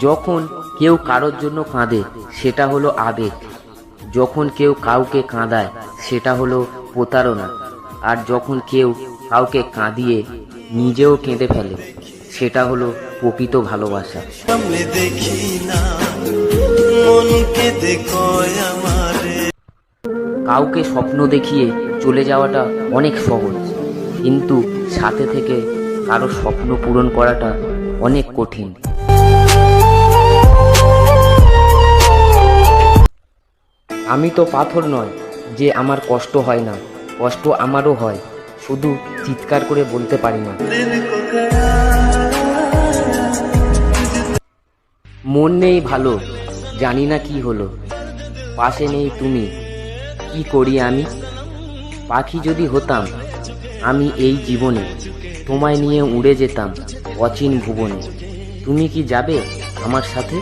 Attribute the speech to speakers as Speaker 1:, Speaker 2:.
Speaker 1: যখন কেউ কারোর জন্য কাঁদে সেটা হলো আবেগ। যখন কেউ কাউকে কাঁদায় সেটা হলো প্রতারণা। আর যখন কেউ কাউকে কাঁদিয়ে নিজেও কেঁদে ফেলে সেটা হলো প্রকৃত ভালোবাসা।
Speaker 2: দেখি না
Speaker 1: কাউকে স্বপ্ন দেখিয়ে চলে যাওয়াটা অনেক সহজ কিন্তু সাথে থেকে কারও স্বপ্ন পূরণ করাটা অনেক কঠিন। আমি তো পাথর নয়, যে আমার কষ্ট হয় না, কষ্ট আমারও হয়, শুধু চিৎকার করে বলতে পারি না। মন নেই ভালো, জানি না কি হলো। পাশে নেই তুমি, কি করি আমি? পাখি যদি হতাম, আমি এই জীবনে তোমায় নিয়ে উড়ে যেতাম অচিন ভুবনে। তুমি কি যাবে আমার সাথে?